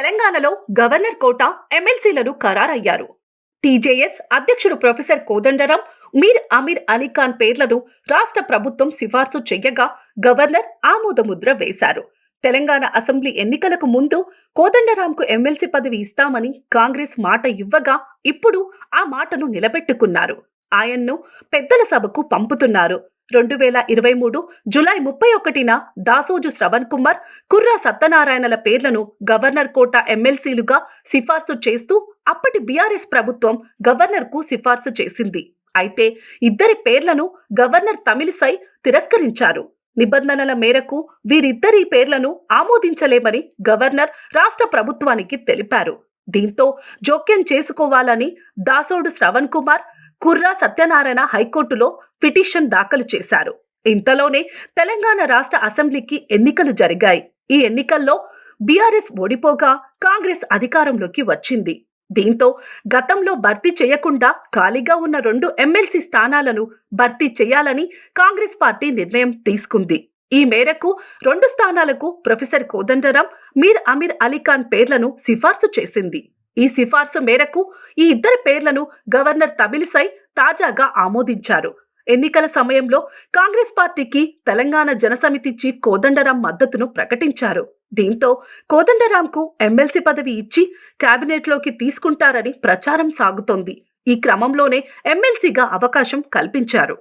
తెలంగాణలో గవర్నర్ కోట ఎమ్మెల్సీలను ఖరారయ్యారు. టీజేఎస్ అధ్యక్షుడు ప్రొఫెసర్ కోదండరాం మీర్ అమీర్ అలీ ఖాన్ పేర్లను రాష్ట్ర ప్రభుత్వం సిఫార్సు చేయగా గవర్నర్ ఆమోదముద్ర వేశారు. తెలంగాణ అసెంబ్లీ ఎన్నికలకు ముందు కోదండరాంకు ఎమ్మెల్సీ పదవి ఇస్తామని కాంగ్రెస్ మాట ఇవ్వగా ఇప్పుడు ఆ మాటను నిలబెట్టుకున్నారు. ఆయన్ను పెద్దల సభకు పంపుతున్నారు. రెండు వేల ఇరవై మూడు జులై ముప్పై ఒకటిన దాసోజు శ్రవణ్ కుమార్ కుర్రా సత్యనారాయణల పేర్లను గవర్నర్ కోట ఎమ్మెల్సీలుగా సిఫార్సు చేస్తూ అప్పటి బీఆర్ఎస్ ప్రభుత్వం గవర్నర్కు సిఫార్సు చేసింది. అయితే ఇద్దరి పేర్లను గవర్నర్ తమిళిసై తిరస్కరించారు. నిబంధనల మేరకు వీరిద్దరి పేర్లను ఆమోదించలేమని గవర్నర్ రాష్ట్ర ప్రభుత్వానికి తెలిపారు. దీంతో జోక్యం చేసుకోవాలని దాసోడు శ్రవణ్ కుమార్ కుర్రా సత్యనారాయణ హైకోర్టులో పిటిషన్ దాఖలు చేశారు. ఇంతలోనే తెలంగాణ రాష్ట్ర అసెంబ్లీకి ఎన్నికలు జరిగాయి. ఈ ఎన్నికల్లో బీఆర్ఎస్ ఓడిపోగా కాంగ్రెస్ అధికారంలోకి వచ్చింది. దీంతో గతంలో భర్తీ చేయకుండా ఖాళీగా ఉన్న రెండు ఎమ్మెల్సీ స్థానాలను భర్తీ చేయాలని కాంగ్రెస్ పార్టీ నిర్ణయం తీసుకుంది. ఈ మేరకు రెండు స్థానాలకు ప్రొఫెసర్ కోదండరాం మీర్ అమీర్ అలీఖాన్ పేర్లను సిఫార్సు చేసింది. ఈ సిఫార్సు మేరకు ఈ ఇద్దరి పేర్లను గవర్నర్ తమిళిసై తాజాగా ఆమోదించారు. ఎన్నికల సమయంలో కాంగ్రెస్ పార్టీకి తెలంగాణ జనసమితి చీఫ్ కోదండరాం మద్దతును ప్రకటించారు. దీంతో కోదండరాంకు ఎమ్మెల్సీ పదవి ఇచ్చి కేబినెట్లోకి తీసుకుంటారని ప్రచారం సాగుతోంది. ఈ క్రమంలోనే ఎమ్మెల్సీగా అవకాశం కల్పించారు.